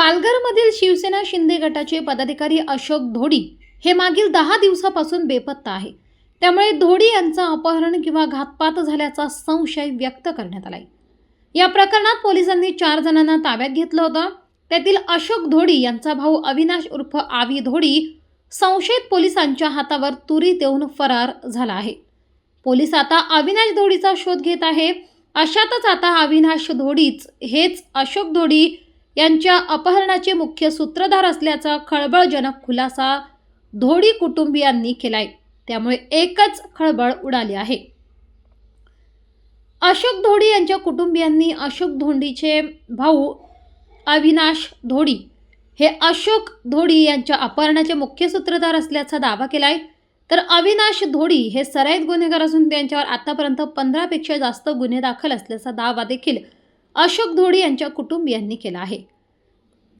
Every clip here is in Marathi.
पालघरमधील शिवसेना शिंदे गटाचे पदाधिकारी अशोक धोडी हे मागील दहा दिवसापासून बेपत्ता आहे. त्यामुळे धोडी यांचं अपहरण किंवा घातपात झाल्याचा संशय व्यक्त करण्यात आलाय. या प्रकरणात पोलिसांनी चार जणांना ताब्यात घेतलं होतं. त्यातील अशोक धोडी यांचा भाऊ अविनाश उर्फ आवी धोडी संशयित पोलिसांच्या हातावर तुरी देऊन फरार झाला आहे. पोलीस आता अविनाश धोडीचा शोध घेत आहे. अशातच आता अविनाश धोडीच हेच अशोक धोडी यांच्या अपहरणाचे मुख्य सूत्रधार असल्याचा खळबळजनक खुलासा धोडी कुटुंबियांनी केलाय. त्यामुळे एकच खळबळ उडाली आहे. अशोक धोडी यांच्या कुटुंबियांनी अशोक धोंडीचे भाऊ अविनाश धोडी हे अशोक धोडी यांच्या अपहरणाचे मुख्य सूत्रधार असल्याचा दावा केलाय. तर अविनाश धोडी हे सराईत गुन्हेगार असून त्यांच्यावर आतापर्यंत पंधरापेक्षा जास्त गुन्हे दाखल असल्याचा दावा देखील अशोक धोडी यांच्या कुटुंबियांनी केला आहे.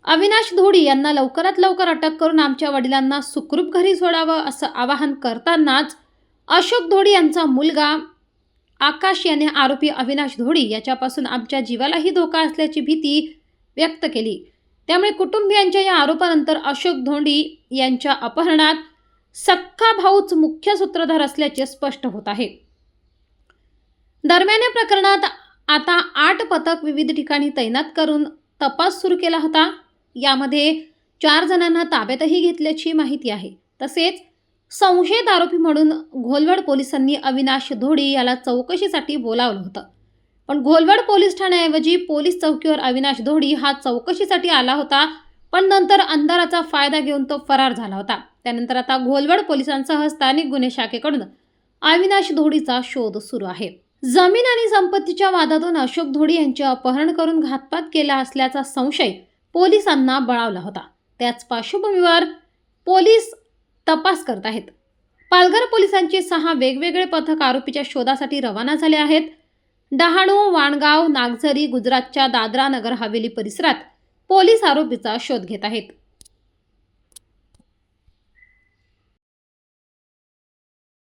अविनाश धोडी यांना लवकरात लवकर अटक करून आमच्या वडिलांना सुखरूप घरी सोडावं असं आवाहन करतानाच अशोक धोडी यांचा मुलगा आकाश याने आरोपी अविनाश धोडी याच्यापासून आमच्या जीवालाही धोका असल्याची भीती व्यक्त केली. त्यामुळे कुटुंबियांच्या या आरोपानंतर अशोक धोंडी यांच्या अपहरणात सख्खा भाऊच मुख्य सूत्रधार असल्याचे स्पष्ट होत आहे. दरम्यान या प्रकरणात आता आठ पथक विविध ठिकाणी तैनात करून तपास सुरू केला होता. यामध्ये चार जणांना ताब्यातही घेतल्याची माहिती आहे. तसेच संशयित आरोपी म्हणून घोलवड पोलिसांनी अविनाश धोडी याला चौकशीसाठी बोलावलं होतं. पण घोलवड पोलीस ठाण्याऐवजी पोलीस चौकीवर अविनाश धोडी हा चौकशीसाठी आला होता. पण नंतर अंधाराचा फायदा घेऊन तो फरार झाला होता. त्यानंतर आता घोलवड पोलिसांसह स्थानिक गुन्हे शाखेकडून अविनाश धोडीचा शोध सुरू आहे. जमीन आणि संपत्तीच्या वादातून अशोक धोडी यांचे अपहरण करून घातपात केला असल्याचा संशय पोलिसांना बळावला होता. त्याच पार्श्वभूमीवर पोलीस तपास करत आहेत. पालघर पोलिसांचे सहा वेगवेगळे पथक आरोपीच्या शोधासाठी रवाना झाले आहेत. डहाणू वाणगाव नागझरी गुजरातच्या दादरा नगर हवेली परिसरात पोलीस आरोपीचा शोध घेत आहेत.